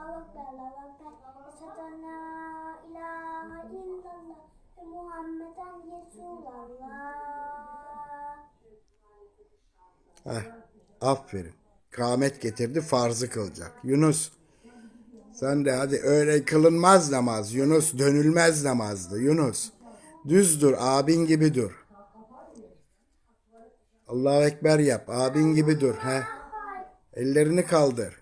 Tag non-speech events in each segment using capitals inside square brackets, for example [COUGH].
Allahu Ekber, Allahu ilahe illallah ve Muhammeden Resulallah. Heh, aferin. Kâmet getirdi farzı kılacak. Yunus sen de hadi öyle kılınmaz namaz. Yunus dönülmez namazdı. Yunus düz dur abin gibi dur. Allahu Ekber yap abin gibi dur. He. Ellerini kaldır.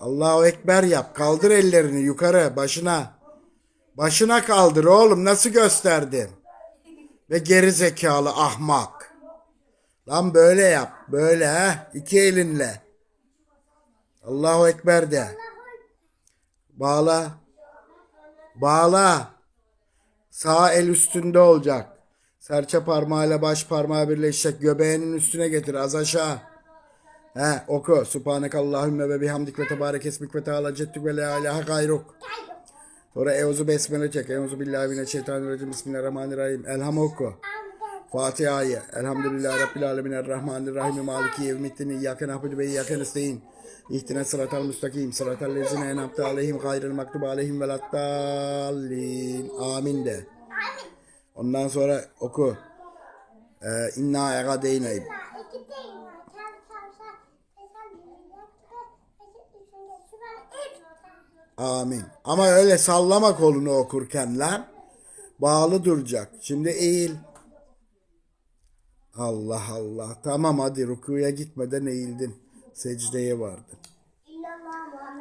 Allahu Ekber yap. Kaldır ellerini yukarı başına. Başına kaldır oğlum nasıl gösterdin? Ve geri zekalı ahmak. Lan böyle yap. Böyle ha. İki elinle. Allahu Ekber de. Bağla. Bağla. Sağ el üstünde olacak. Serçe parmağıyla baş parmağı birleşecek. Göbeğinin üstüne getir. Az aşağı. He oku. Subhaneke Allahümme ve bihamdik ve tebarek esmik ve teala ceddük ve la ilahe gayruk. Sonra Euzu Besmele çek. Euzu billahi mineşşeytanirracim. Bismillahirrahmanirrahim. Elham oku. Fatiha'yı. Elhamdülillahi Rabbil alemin. Errahmanirrahim. Maliki yevmiddin. İyyâke na'budu ve iyyâke nestaîn. İhtine sıratal müstakim. Sıratal lezine en'amte aleyhim gayril maktubu aleyhim veladdallin. Amin de. Ondan sonra oku. Ee, inna egadeyneyim. Amin. Ama öyle sallama kolunu okurken lan. Bağlı duracak. Şimdi eğil. Allah Allah. Tamam hadi rukuya gitmeden eğildin. Secdeye vardın.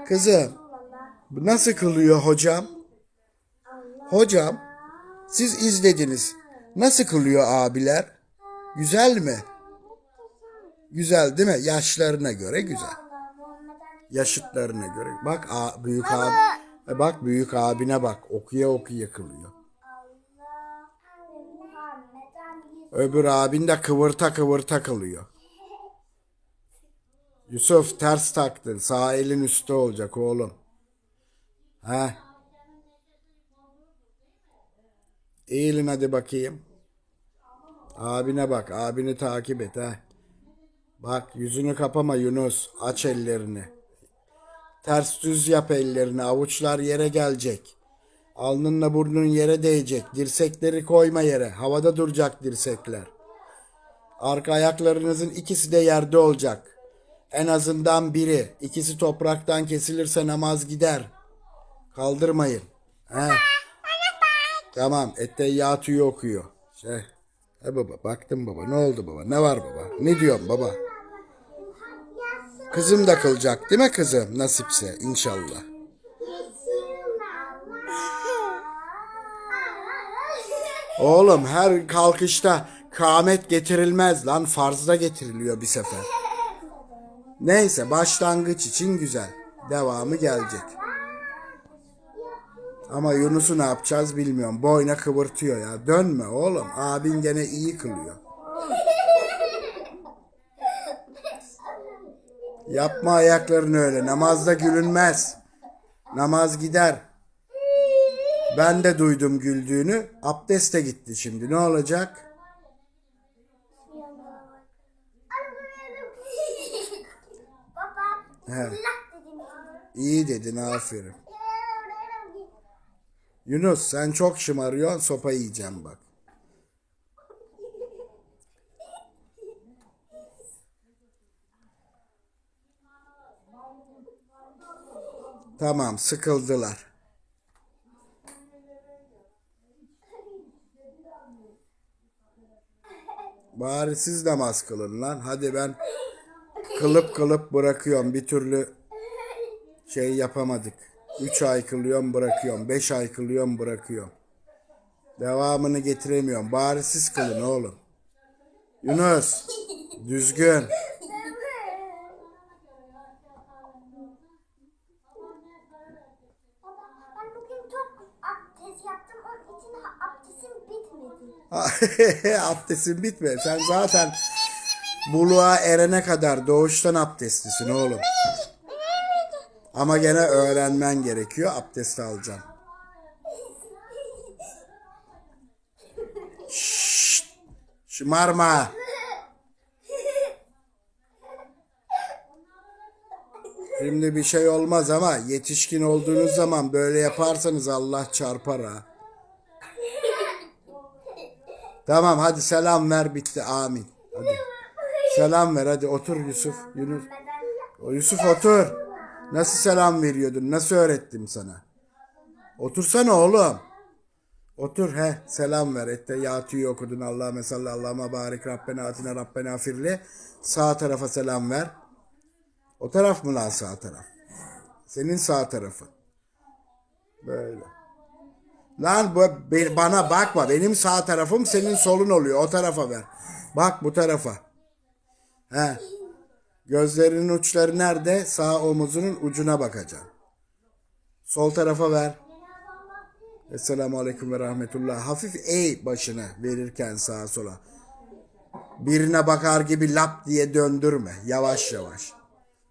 Kızım. Nasıl kılıyor hocam? Hocam siz izlediniz. Nasıl kılıyor abiler? Güzel mi? Güzel değil mi? Yaşlarına göre güzel. Yaşıtlarına göre. Bak a, büyük abi. e Bak büyük abine bak. Okuya okuya kılıyor. Öbür abin de kıvırta kıvırta kılıyor. [LAUGHS] Yusuf ters taktın. Sağ elin üstte olacak oğlum. He. Eğilin hadi bakayım. Abine bak. Abini takip et he. Bak yüzünü kapama Yunus. Aç ellerini. Ters düz yap ellerini. Avuçlar yere gelecek. Alnınla burnun yere değecek. Dirsekleri koyma yere. Havada duracak dirsekler. Arka ayaklarınızın ikisi de yerde olacak. En azından biri. İkisi topraktan kesilirse namaz gider. Kaldırmayın. He. Tamam. Etteyyatü'yü okuyor. Şey. He baba baktım baba. Ne oldu baba? Ne var baba? Ne diyorsun baba? Kızım da kılacak değil mi kızım? Nasipse inşallah. Oğlum her kalkışta kâmet getirilmez lan. Farzda getiriliyor bir sefer. Neyse başlangıç için güzel. Devamı gelecek. Ama Yunus'u ne yapacağız bilmiyorum. Boyna kıvırtıyor ya. Dönme oğlum. Abin gene iyi kılıyor. Yapma ayaklarını öyle. Namazda gülünmez. Namaz gider. Ben de duydum güldüğünü. Abdest de gitti şimdi. Ne olacak? He. İyi dedin aferin. Yunus sen çok şımarıyorsun sopa yiyeceğim bak. Tamam sıkıldılar. Bari siz namaz kılın lan. Hadi ben kılıp kılıp bırakıyorum. Bir türlü şey yapamadık. 3 ay kılıyorum bırakıyorum. 5 ay kılıyorum bırakıyorum. Devamını getiremiyorum. Bari siz kılın oğlum. Yunus. Düzgün. Baba, ben bugün çok abdest yaptım. Onun için ha- abdestim bitmedi. [LAUGHS] Abdestin bitme. Sen zaten buluğa erene kadar doğuştan abdestlisin oğlum. Ama gene öğrenmen gerekiyor. Abdest alacaksın. Şşt! Şımarma. Şimdi bir şey olmaz ama yetişkin olduğunuz zaman böyle yaparsanız Allah çarpar ha. Tamam hadi selam ver bitti amin. Hadi. Selam ver hadi otur Yusuf. Yunus. O Yusuf otur. Nasıl selam veriyordun? Nasıl öğrettim sana? Otursana oğlum. Otur he selam ver. Ette yatıyı okudun. Allahümme salli Allahümme barik Rabbena atina Rabbena firli. Sağ tarafa selam ver. O taraf mı lan sağ taraf? Senin sağ tarafın. Böyle. Lan bu bana bakma. Benim sağ tarafım senin solun oluyor. O tarafa ver. Bak bu tarafa. He. Gözlerinin uçları nerede? Sağ omuzunun ucuna bakacaksın. Sol tarafa ver. Esselamu Aleyküm ve Rahmetullah. Hafif eğ başını verirken sağa sola. Birine bakar gibi lap diye döndürme. Yavaş yavaş.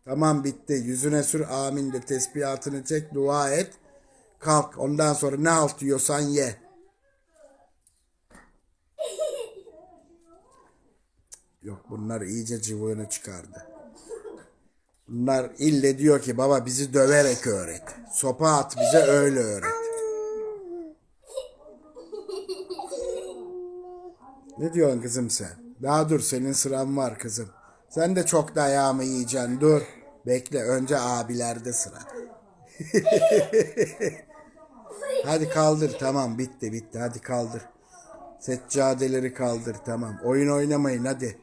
Tamam bitti. Yüzüne sür amin de tesbihatını çek dua et. Kalk. Ondan sonra ne halt yiyorsan ye. Yok bunlar iyice cıvığını çıkardı. Bunlar ille diyor ki baba bizi döverek öğret. Sopa at bize öyle öğret. Ne diyorsun kızım sen? Daha dur senin sıran var kızım. Sen de çok dayağımı yiyeceksin dur. Bekle önce abilerde sıra. [LAUGHS] hadi kaldır tamam bitti bitti hadi kaldır. Seccadeleri kaldır tamam. Oyun oynamayın hadi.